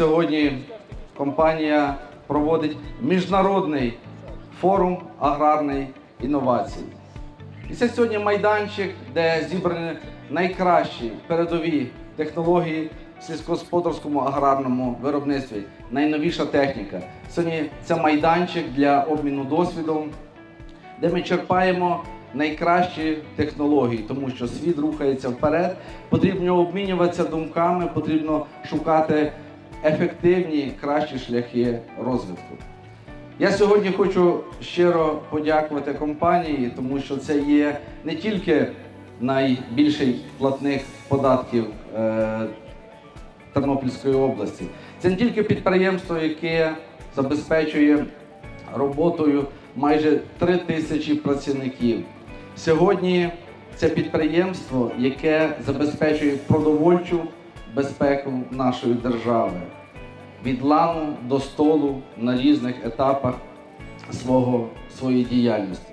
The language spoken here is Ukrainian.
сьогодні компанія проводить міжнародний форум аграрної інновації. І це сьогодні майданчик, де зібрані найкращі передові технології в сільськогосподарському аграрному виробництві, найновіша техніка. Сьогодні це майданчик для обміну досвідом, де ми черпаємо найкращі технології, тому що світ рухається вперед. Потрібно обмінюватися думками, потрібно шукати ефективні, кращі шляхи розвитку. Я сьогодні хочу щиро подякувати компанії, тому що це є не тільки найбільший платник податків е, Тернопільської області, це не тільки підприємство, яке забезпечує роботою майже 3 тисячі працівників. Сьогодні це підприємство, яке забезпечує продовольчу безпеку нашої держави від лану до столу на різних етапах свого, своєї діяльності.